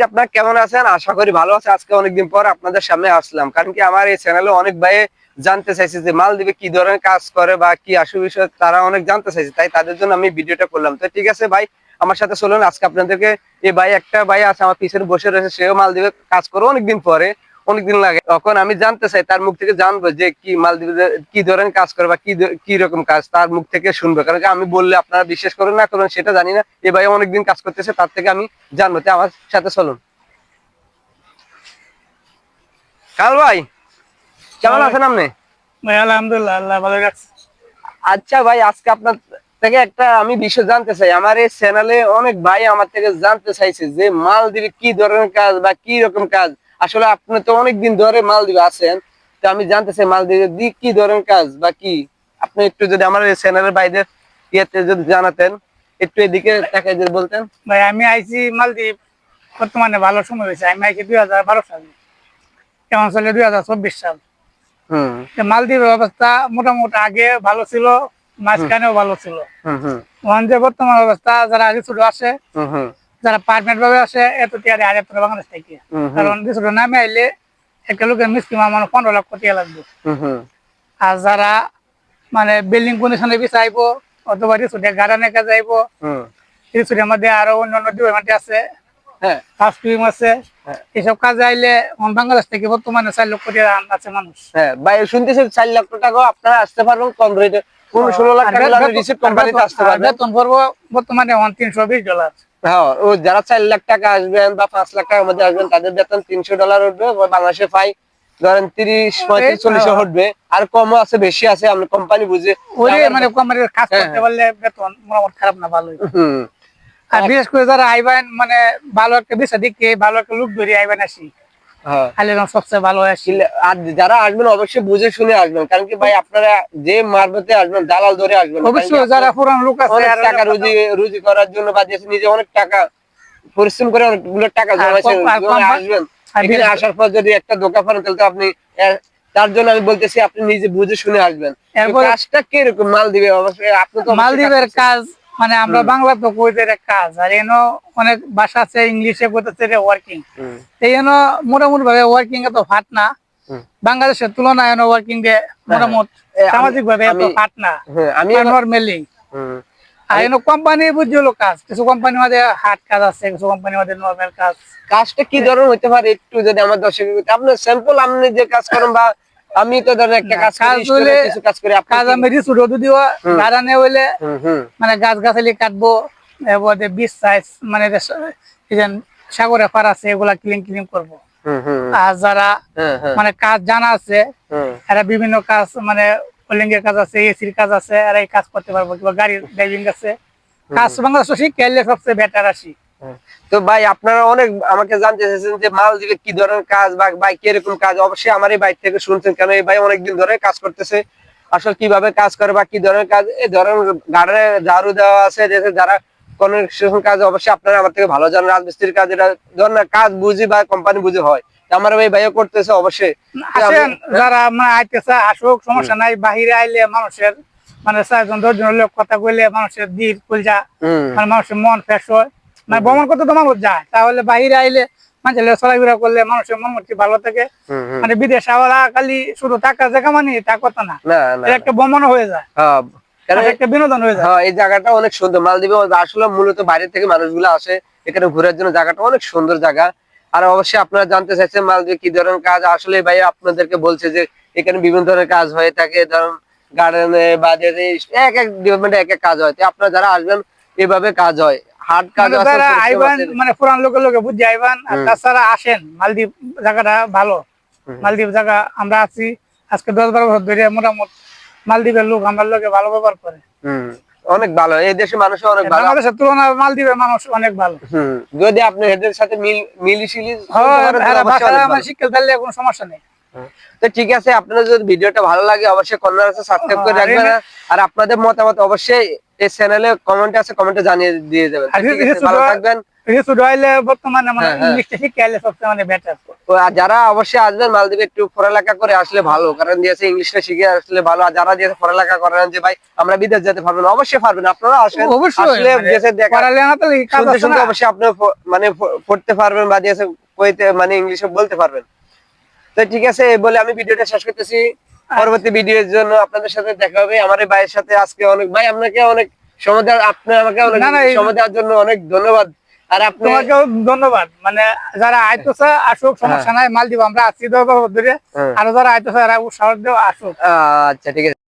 যে কেমন আছেন? আশা করি ভালো আছে আজকে অনেকদিন পর আপনাদের সামনে আসলাম। কারণ কি আমার এই চ্যানেলে অনেক ভাই জানতে চাইছে যে মালদ্বীপে কি ধরনের কাজ করে বা কি আসু বিষয় তারা অনেক জানতে চাইছে। তাই তাদের জন্য আমি ভিডিওটা করলাম। তো ঠিক আছে ভাই, আমার সাথে চলুন। আজকে আপনাদেরকে এই ভাই, একটা ভাই আছে, আমার পিছনে বসে রয়েছে। সেও মালদ্বীপে কাজ করে অনেকদিন পরে। অনেকদিন লাগে। তখন আমি জানতে চাই তার মুখ থেকে জানব যে কি মালদ্বীপে কি ধরনের কাজ করে বা কি কি রকম কাজ তার মুখ থেকে শুনব। কারণ আমি বললে আপনারা বিশ্বাস করেন না করেন সেটা জানি না। এই ভাই অনেকদিন কাজ করতেছে তার থেকে আমি জানব। তাই আমার সাথে চলুন। কাল ভাই কেমন আছেন আপনি? ভাই আলহামদুলিল্লাহ আল্লাহ ভালো রাখছে। আচ্ছা ভাই আজকে আপনার থেকে একটা আমি বিষয় জানতে চাই। আমার এই চ্যানেলে অনেক ভাই আমার থেকে জানতে চাইছে যে মালদ্বীপে কি ধরনের কাজ বা কি রকম কাজ আসলে আপনি তো অনেকদিন ধরে মালদ্বীপে আছেন তো আমি জানতে চাই মালদ্বীপে দি কি ধরনের কাজ বা কি? আপনি একটু যদি আমার চ্যানেলের বাইরের ইয়েতে যদি জানাতেন একটু এদিকে তাকাই যদি বলতেন। ভাই আমি আইছি মালদ্বীপ বর্তমানে ভালো সময় হয়েছে। আমি আইছি দুই হাজার বারো সালে। কেমন চলে দুই হাজার চব্বিশ সাল। মালদ্বীপের অবস্থা মোটামুটি আগে ভালো ছিল মাঝখানেও ভালো ছিল। যে বর্তমান অবস্থা যারা রিসুট আসে হুম হুম। যারা পারমানেন্ট ভাবে আসে এত টিয়ারে হাজার টাকা বাংলাদেশ থেকে। কারণ রিসুট নামে আইলে একটা লোকের মিসকিমা মানে পনেরো লাখ কোটি লাগবে। আর যারা মানে বিল্ডিং কন্ডিশনে বিচাইবো অথবা রিসুটে গার্ডেনে কাজে রিসুটের মধ্যে আরও অন্যান্য ডিপার্টমেন্ট আছে হ্যাঁ। আছে হ্যাঁ। এসব কাজে আইলে বাংলাদেশ থেকে বর্তমানে চার লক্ষ টাকা আছে মানুষ। হ্যাঁ ভাই শুনতেছি চার লক্ষ টাকা আপনারা আসতে পারবেন কম রেটে পনেরো ষোলো লাখ আর টাকা রিসিভ কোম্পানিতে আসতে আর বেতন পড়ব বর্তমানে তিনশো বিশ ডলার হ্যাঁ ও যারা চার লাখ টাকা আসবেন বা পাঁচ লাখ টাকার মধ্যে আসবেন তাদের বেতন তিনশো ডলার উঠবে বাংলাদেশে পাই ধরেন তিরিশ পঁয়ত্রিশ চল্লিশ। উঠবে। আর কমও আছে বেশি আছে আমরা কোম্পানি বুঝে। মানে কোম্পানির কাজ হ্যাঁ, করতে পারলে বেতন মোটামুটি খারাপ না হুম, আর বিশেষ করে যারা আইবেন মানে ভালো একটা দেখে ভালো একটা লুক ধরে আইবেন আসি। হ্যাঁ। খালি সবচেয়ে ভালো শিলে- আর যারা আসবেন অবশ্যই বুঝে শুনে আসবেন। কারণ কি ভাই আপনারা যে মারবেতে আসবেন দালাল ধরে আসবেন। অবশ্যই যারা পুরান লোক আছে টাকা রুজি রুজি করার জন্য বা দেশে নিজে অনেক টাকা পরিশ্রম করে অনেকগুলো টাকা জমাইছেন আসবেন এখানে আসার পর যদি একটা দোকান পান তাহলে তো আপনি তার জন্য আমি বলতেছি আপনি নিজে বুঝে শুনে আসবেন। কাজটা কীরকম? মাল দিবে অবশ্যই আপনি তো মালদ্বীপের কাজ কাজ মানে আমরা বাংলা তো কইদের কাজ আর এনো অনেক ভাষা আছে ইংলিশে কইতেছে ওয়ার্কিং। এই এনো মোটামুটি ভাবে ওয়ার্কিং এত ফাট না। বাংলাদেশের তুলনায় এনো ওয়ার্কিং ডে মোটামুটি সামাজিক ভাবে এত ফাট না। হ্যাঁ, আমি নর্মালি আর এনো কোম্পানি বুঝি হলো কাজ। কিছু কোম্পানি মধ্যে হার্ড কাজ আছে কিছু কোম্পানি মধ্যে নর্মাল কাজ। কাজটা কি ধরনের হতে পারে? একটু যদি আমার দর্শক আপনার স্যাম্পল আপনি যে কাজ করেন বা আমি তো ধরেন একটা কাজ কাজ কিছু কাজ করি কাজ আমি রিসুট যদিও হুম। গাড়ানে হইলে মানে গাছ গাছালি কাটবো এরপরে বিচ সাইজ মানে সাগরে পার আছে এগুলা ক্লিন ক্লিন করব। আর যারা হ্যাঁ হ্যাঁ। মানে কাজ জানা আছে এরা বিভিন্ন কাজ মানে ওলিঙ্গের কাজ আছে এসির কাজ আছে এরা এই কাজ করতে পারব কিংবা গাড়ির ড্রাইভিং আছে। কাজ বাংলাদেশ শিখলে সবচেয়ে বেটার আসি। তো ভাই আপনারা অনেক আমাকে জানতে চাইছেন যে মাল দিলে কি ধরনের কাজ বা ভাই কীরকম কাজ? অবশ্যই আমার এই বাইক থেকে শুনছেন কেন এই ভাই অনেকদিন ধরে কাজ করতেছে। আসলে কীভাবে কাজ করে বা কি ধরনের কাজ? এই ধরনের গাড়ে ঝাড়ু দেওয়া আছে যে যারা কনস্ট্রাকশন কাজ অবশ্যই আপনারা আমার থেকে ভালো জানেন। রাজমিস্ত্রির কাজ এটা ধরনের কাজ বুঝি বা কোম্পানি বুঝে হয়। আমার এই ভাইও করতেছে অবশ্যই। যারা মানে আইতেছে আসুক সমস্যা নাই বাহিরে আইলে মানুষের মানে দশজন লোক কথা কইলে মানুষের দিল কুলজা মানে মানুষের মন ফ্রেশ হয়। মানে ভ্রমণ করতে তো মানুষ যায় তাহলে বাহিরে আইলে মানুষের চলাফেরা করলে মানুষের মন মূর্তি ভালো থাকে। মানে বিদেশ খালি শুধু টাকা জায়গা মানে তা কথা না। একটা ভ্রমণও হয়ে যায়। হ্যাঁ একটা বিনোদন হয়ে যায়। এই জায়গাটা অনেক সুন্দর। মালদ্বীপে আসলে মূলত বাইরে থেকে মানুষগুলো আসে এখানে ঘোরার জন্য। জায়গাটা অনেক সুন্দর জায়গা। আর অবশ্যই আপনারা জানতে চাইছেন মালদ্বীপে কি ধরনের কাজ। আসলে ভাই আপনাদেরকে বলছে যে এখানে বিভিন্ন ধরনের কাজ হয়ে থাকে। ধরুন গার্ডেনে বা এক এক ডিপার্টমেন্টে এক এক কাজ হয়। তো আপনারা যারা আসবেন এভাবে কাজ হয়। হাট কাজ আইবান মানে পুরান লোকের লোকে বুঝে আইবান আর তাছাড়া আসেন মালদ্বীপ জায়গাটা ভালো। মালদ্বীপ জায়গা আমরা আছি আজকে দশ বারো বছর ধরে মোটামুটি মালদ্বীপের লোক আমার লোকে ভালো ব্যবহার করে। অনেক ভালো এই দেশের মানুষ অনেক ভালো। বাংলাদেশের তুলনায় মালদ্বীপের মানুষ অনেক ভালো। যদি আপনি এদের সাথে মিল মিলিশিলি হ্যাঁ, শিক্ষা দিলে কোনো সমস্যা নেই। তো ঠিক আছে আপনাদের যদি ভিডিওটা ভালো লাগে অবশ্যই কর্নার আছে সাবস্ক্রাইব করে রাখবেন। আর আপনাদের মতামত অবশ্যই এই চ্যানেলে কমেন্টে আছে কমেন্টে জানিয়ে দিয়ে কিছু ভালো থাকবেন। মানে হ্যাঁ, হ্যাঁ। মানে যারা অবশ্যই আসবেন মালদ্বীপে একটু পড়ালেখা করে আসলে ভালো। কারণ দিয়েছে ইংলিশটা শিখে আসলে ভালো। আর যারা দিয়েছে পড়ালেখা করেন যে ভাই আমরা বিদেশ যেতে পারব না। অবশ্যই পারবেন। আপনারা আসবেন অবশ্যই। আসলে মানে। অবশ্যই আপনি মানে পড়তে পারবেন বা দিয়েছে মানে ইংলিশে বলতে পারবেন। তো ঠিক আছে বলে আমি ভিডিওটা শেষ করতেছি। পরবর্তী ভিডিওর জন্য আপনাদের সাথে দেখা হবে। আমার ভাইয়ের সাথে আজকে অনেক ভাই আপনাকে অনেক সময় দেওয়ার আপনি আমাকে অনেক সময় দেওয়ার জন্য অনেক ধন্যবাদ। আর আপনাকেও ধন্যবাদ। মানে যারা আইতেছে আসুক সমস্যা নাই মাল দিব আমরা আছি ধরে হ্যাঁ। আরও যারা আইতেছে এরা উৎসাহ দেও আসুক। আচ্ছা ঠিক আছে।